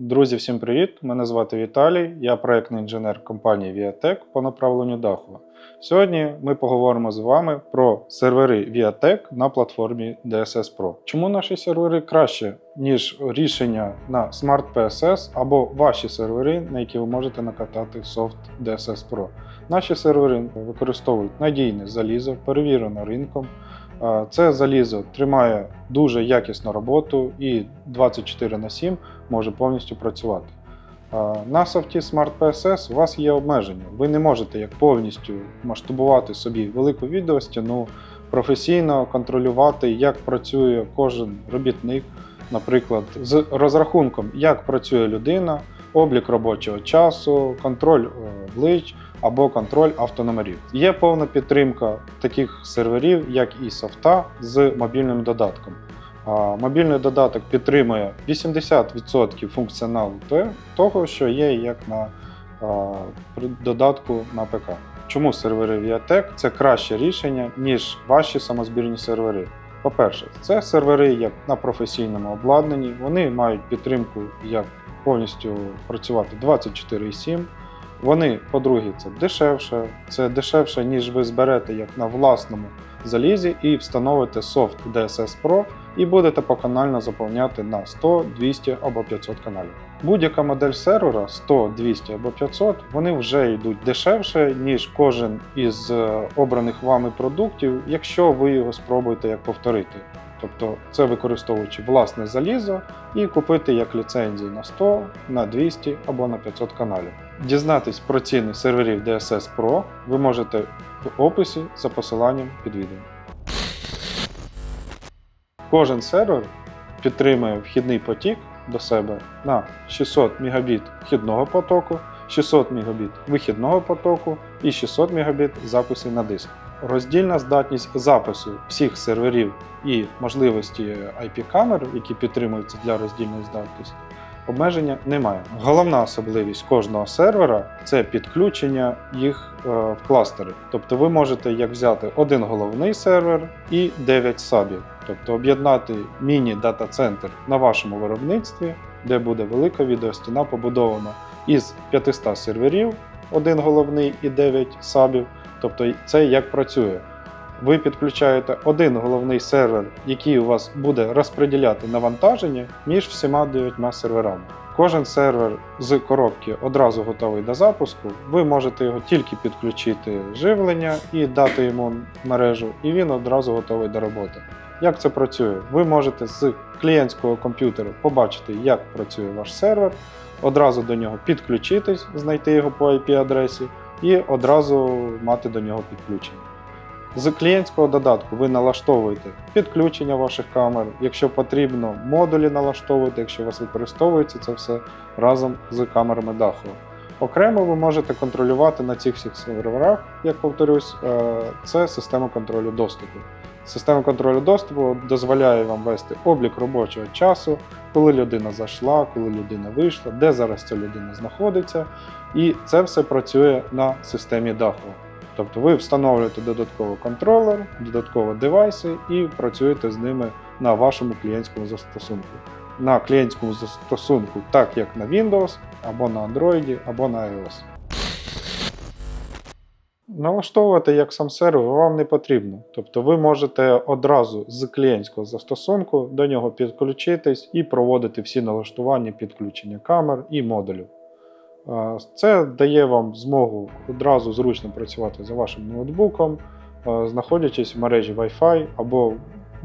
Друзі, всім привіт! Мене звати Віталій, я проектний інженер компанії Viatec по направленню Дахова. Сьогодні ми поговоримо з вами про сервери Viatec на платформі DSS Pro. Чому наші сервери краще, ніж рішення на Smart PSS або ваші сервери, на які ви можете накатати софт DSS Pro? Наші сервери використовують надійне залізо, перевірено ринком. Е, Це залізо тримає дуже якісну роботу і 24 на 7 може повністю працювати. Е, На софті Smart PSS у вас є обмеження. Ви не можете як повністю масштабувати собі велику відеостіну, професійно контролювати, як працює кожен робітник, наприклад, з розрахунком, як працює людина, облік робочого часу, контроль е, облич або контроль автономерів. Є повна підтримка таких серверів, як і софта з мобільним додатком. Мобільний додаток підтримує 80% функціоналу того, що є як на додатку на ПК. Чому сервери Viatec це краще рішення, ніж ваші самозбірні сервери? По-перше, це сервери як на професійному обладнанні, вони мають підтримку як повністю працювати 24,7. Вони, по-друге, це дешевше, це дешевше, ніж ви зберете як на власному залізі і встановите софт DSS Pro і будете поканально заповняти на 100, 200 або 500 каналів. Будь-яка модель сервера 100, 200 або 500, вони вже йдуть дешевше, ніж кожен із е, обраних вами продуктів, якщо ви його спробуєте як повторити. Тобто це використовуючи власне залізо і купити як ліцензії на 100, на 200 або на 500 каналів. Дізнатись про ціни серверів DSS Pro ви можете в описі за посиланням під відео. Кожен сервер підтримує вхідний потік до себе на 600 Мбіт вхідного потоку, 600 Мбіт вихідного потоку і 600 Мбіт записів на диск. Роздільна здатність запису всіх серверів і можливості IP-камер, які підтримуються для роздільної здатності, обмеження немає. Головна особливість кожного сервера це підключення їх е, в кластери. Тобто ви можете як взяти один головний сервер і 9 сабів, тобто об'єднати міні-дата-центр на вашому виробництві, де буде велика відеостіна побудована із 500 серверів, один головний і 9 сабів. Тобто це як працює. Ви підключаєте один головний сервер, який у вас буде розподіляти навантаження між всіма дев'ятьма серверами. Кожен сервер з коробки одразу готовий до запуску. Ви можете його тільки підключити живлення і дати йому мережу, і він одразу готовий до роботи. Як це працює? Ви можете з клієнтського комп'ютера побачити, як працює ваш сервер, одразу до нього підключитись, знайти його по IP-адресі і одразу мати до нього підключення. З клієнтського додатку ви налаштовуєте підключення ваших камер, якщо потрібно, модулі налаштовуєте, якщо у вас використовується це все разом з камерами даху. Окремо ви можете контролювати на цих всіх серверах, як повторюсь, е, це система контролю доступу. Система контролю доступу дозволяє вам вести облік робочого часу, коли людина зайшла, коли людина вийшла, де зараз ця людина знаходиться. І це все працює на системі даху. Тобто ви встановлюєте додатково контролер, додатково девайси і працюєте з ними на вашому клієнтському застосунку. На клієнтському застосунку, так як на Windows, або на Android, або на iOS. Налаштовувати як сам сервер вам не потрібно. Тобто ви можете одразу з клієнтського застосунку до нього підключитись і проводити всі налаштування підключення камер і модулів. Це дає вам змогу одразу зручно працювати за вашим ноутбуком, знаходячись в мережі Wi-Fi або в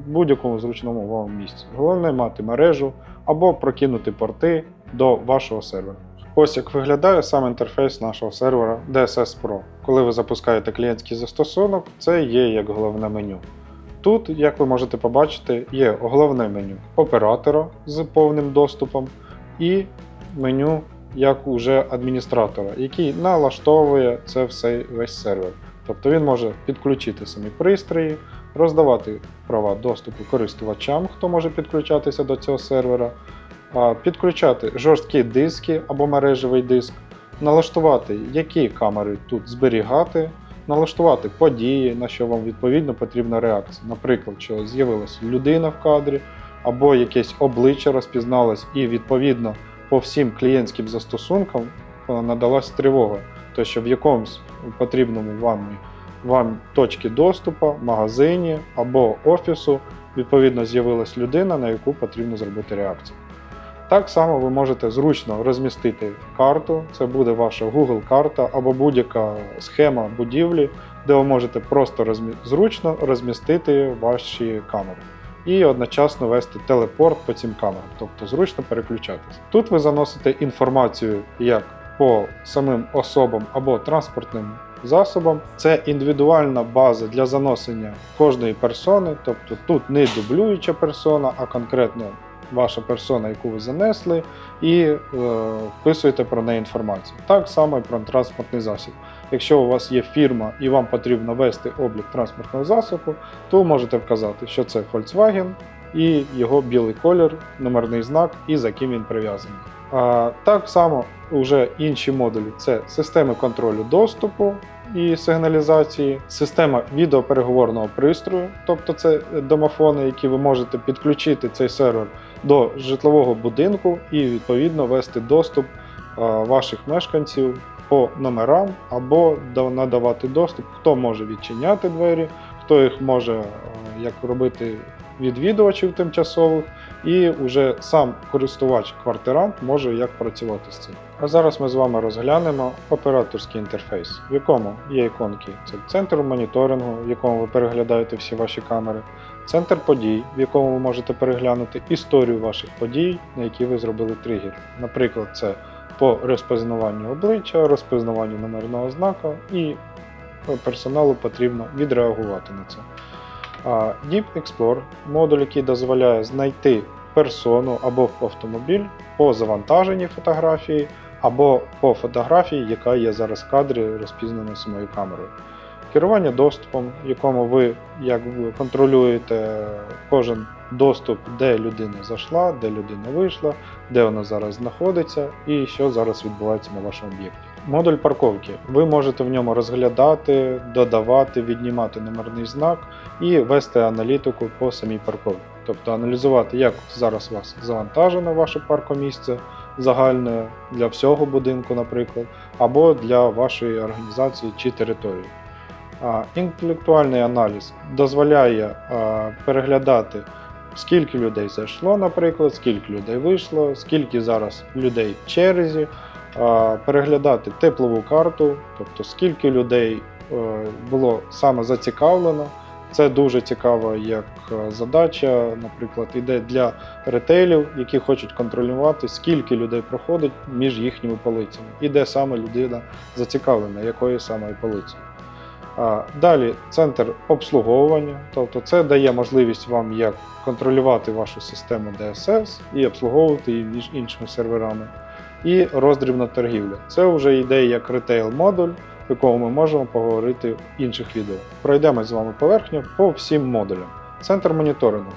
будь-якому зручному вам місці. Головне мати мережу або прокинути порти до вашого сервера. Ось як виглядає сам інтерфейс нашого сервера DSS Pro. Коли ви запускаєте клієнтський застосунок, це є як головне меню. Тут, як ви можете побачити, є головне меню оператора з повним доступом і меню як уже адміністратора, який налаштовує це все весь сервер. Тобто він може підключити самі пристрої, роздавати права доступу користувачам, хто може підключатися до цього сервера, підключати жорсткі диски або мережевий диск, налаштувати, які камери тут зберігати, налаштувати події, на що вам відповідно потрібна реакція. Наприклад, що з'явилася людина в кадрі, або якесь обличчя розпізналось, і відповідно по всім клієнтським застосункам е, надалась тривога, то що в якомусь потрібному вам, вам точці доступу, магазині або офісу відповідно з'явилась людина, на яку потрібно зробити реакцію. Так само ви можете зручно розмістити карту, це буде ваша Google карта або будь-яка схема будівлі, де ви можете просто розмі... зручно розмістити ваші камери і одночасно вести телепорт по цим камерам, тобто зручно переключатися. Тут ви заносите інформацію як по самим особам або транспортним засобам. Це індивідуальна база для заносення кожної персони, тобто тут не дублююча персона, а конкретно ваша персона, яку ви занесли, і е, вписуєте про неї інформацію. Так само і про транспортний засіб. Якщо у вас є фірма і вам потрібно вести облік транспортного засобу, то можете вказати, що це Volkswagen і його білий колір, номерний знак і за ким він прив'язаний. А, так само вже інші модулі це системи контролю доступу і сигналізації, система відеопереговорного пристрою, тобто це домофони, які ви можете підключити цей сервер до житлового будинку і відповідно вести доступ ваших мешканців по номерам або надавати доступ, хто може відчиняти двері, хто їх може е, як робити відвідувачів тимчасових, і вже сам користувач-квартирант може як працювати з цим. А зараз ми з вами розглянемо операторський інтерфейс, в якому є іконки. Це центр моніторингу, в якому ви переглядаєте всі ваші камери, центр подій, в якому ви можете переглянути історію ваших подій, на які ви зробили тригер. Наприклад, це по розпізнаванню обличчя, розпізнаванню номерного знака, і персоналу потрібно відреагувати на це. Deep Explore модуль, який дозволяє знайти персону або автомобіль по завантаженій фотографії, або по фотографії, яка є зараз в кадрі, розпізнана самою камерою. Керування доступом, якому ви як ви контролюєте кожен доступ, де людина зайшла, де людина вийшла, де вона зараз знаходиться і що зараз відбувається на вашому об'єкті. Модуль парковки. Ви можете в ньому розглядати, додавати, віднімати номерний знак і вести аналітику по самій парковці. Тобто аналізувати, як зараз вас завантажено ваше паркомісце загальне для всього будинку, наприклад, або для вашої організації чи території. А, Інтелектуальний аналіз дозволяє переглядати, скільки людей зайшло, наприклад, скільки людей вийшло, скільки зараз людей в черзі, переглядати теплову карту, тобто скільки людей е, було саме зацікавлено. Це дуже цікава як е, задача, наприклад, іде для ретейлів, які хочуть контролювати, скільки людей проходить між їхніми полицями, і де саме людина зацікавлена, якою саме полицею. Далі центр обслуговування, тобто це дає можливість вам як контролювати вашу систему DSS і обслуговувати її між іншими серверами. І роздрібна торгівля. Це вже йде як ретейл-модуль, в якому ми можемо поговорити в інших відео. Пройдемо з вами поверхню по всім модулям. Центр моніторингу.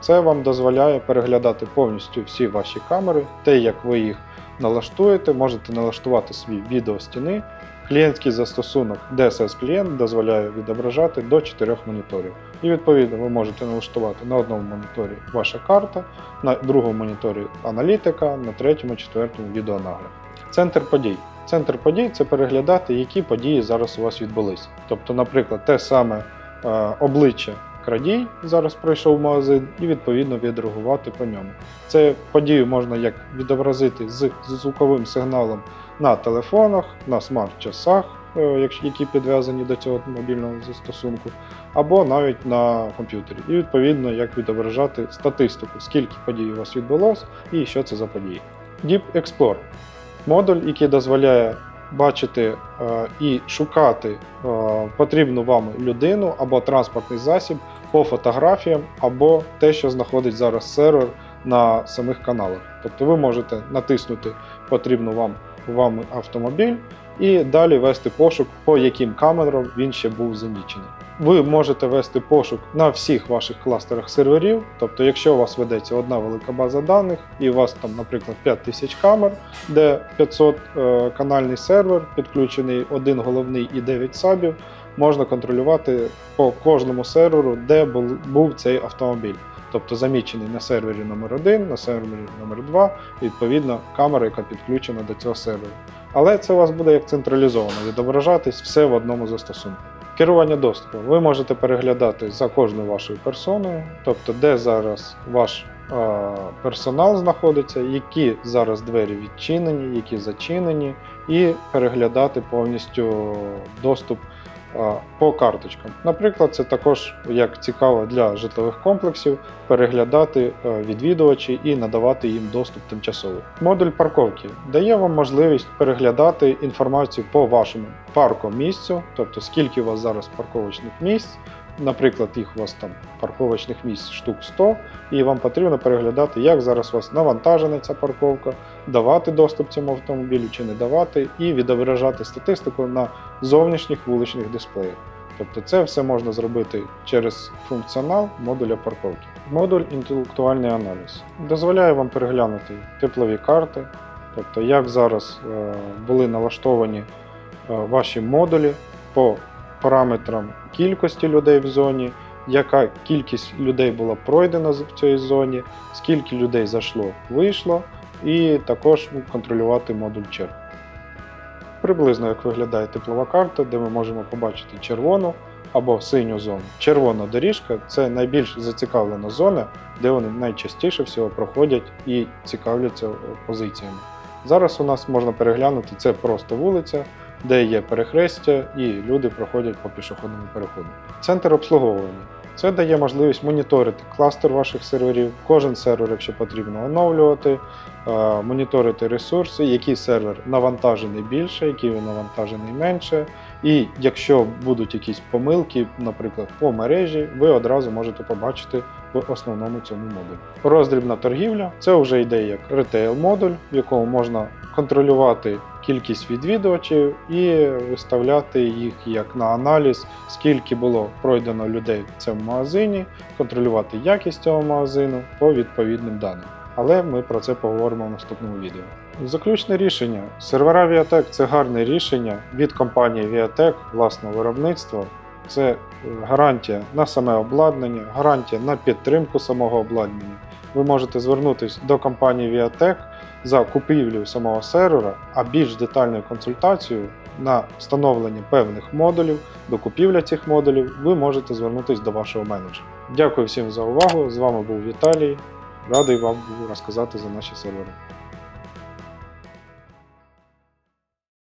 Це вам дозволяє переглядати повністю всі ваші камери, те, як ви їх налаштуєте, можете налаштувати свій відео стіни. Клієнтський застосунок DSS клієнт дозволяє відображати до 4 моніторів. І відповідно ви можете налаштувати на одному моніторі ваша карта, на другому моніторі аналітика, на третьому, четвертому відеонагляд. Центр подій. Центр подій це переглядати, які події зараз у вас відбулись. Тобто, наприклад, те саме е, обличчя крадій зараз прийшов в магазин і відповідно відреагувати по ньому. Це подію можна як відобразити з звуковим сигналом на телефонах, на смарт-часах, е, які підв'язані до цього мобільного застосунку, або навіть на комп'ютері. І відповідно як відображати статистику, скільки подій у вас відбулось і що це за події. Deep Explore модуль, який дозволяє бачити е, і шукати е, потрібну вам людину або транспортний засіб по фотографіям, або те, що знаходить зараз сервер на самих каналах. Тобто ви можете натиснути потрібну вам, вам автомобіль і далі вести пошук, по яким камерам він ще був замічений. Ви можете вести пошук на всіх ваших кластерах серверів. Тобто, якщо у вас ведеться одна велика база даних, і у вас там, наприклад, 5000 камер, де 500 е, канальний сервер, підключений один головний і 9 сабів, можна контролювати по кожному серверу, де був цей автомобіль. Тобто замічений на сервері номер 1 на сервері номер 2 відповідно камера, яка підключена до цього серверу. Але це у вас буде як централізовано відображатись все в одному застосунку. Керування доступом. Ви можете переглядати за кожною вашою персоною, тобто де зараз ваш персонал знаходиться, які зараз двері відчинені, які зачинені, і переглядати повністю доступ по карточкам. Наприклад, це також як цікаво для житлових комплексів переглядати е, відвідувачі і надавати їм доступ тимчасовий. Модуль парковки дає вам можливість переглядати інформацію по вашому паркомісцю, тобто скільки у вас зараз парковочних місць. Наприклад, їх у вас там парковочних місць штук 100, і вам потрібно переглядати, як зараз у вас навантажена ця парковка, давати доступ цьому автомобілю чи не давати, і відображати статистику на зовнішніх вуличних дисплеях. Тобто це все можна зробити через функціонал модуля парковки. Модуль інтелектуальний аналіз дозволяє вам переглянути теплові карти, тобто як зараз е, були налаштовані е, ваші модулі по параметрам кількості людей в зоні, яка кількість людей була пройдена в цій зоні, скільки людей зайшло, вийшло, і також контролювати модуль черг. Приблизно як виглядає теплова карта, де ми можемо побачити червону або синю зону. Червона доріжка це найбільш зацікавлена зона, де вони найчастіше всього проходять і цікавляться е, позиціями. Зараз у нас можна переглянути це просто вулиця, де є перехрестя, і люди проходять по пішохідному переходу. Центр обслуговування. Це дає можливість моніторити кластер ваших серверів, кожен сервер, якщо потрібно, оновлювати, е, моніторити ресурси, який сервер навантажений більше, який навантажений менше. І якщо будуть якісь помилки, наприклад, по мережі, ви одразу можете побачити в основному цьому модулі. Роздрібна торгівля це вже йде як ретейл модуль, в якому можна контролювати кількість відвідувачів і виставляти їх як на аналіз, скільки було пройдено людей в цьому магазині, контролювати якість цього магазину по відповідним даним. Але ми про це поговоримо в наступному відео. Заключне рішення. Сервера Viatek – це гарне рішення від компанії Viatek власного виробництва. Це е, гарантія на саме обладнання, гарантія на підтримку самого обладнання. Ви можете звернутися до компанії Viatek за купівлю самого сервера, а більш детальною консультацією на встановлення певних модулів, до купівля цих модулів, ви можете звернутися до вашого менеджера. Дякую всім за увагу. З вами був Віталій. Радий вам розказати за наші сервери.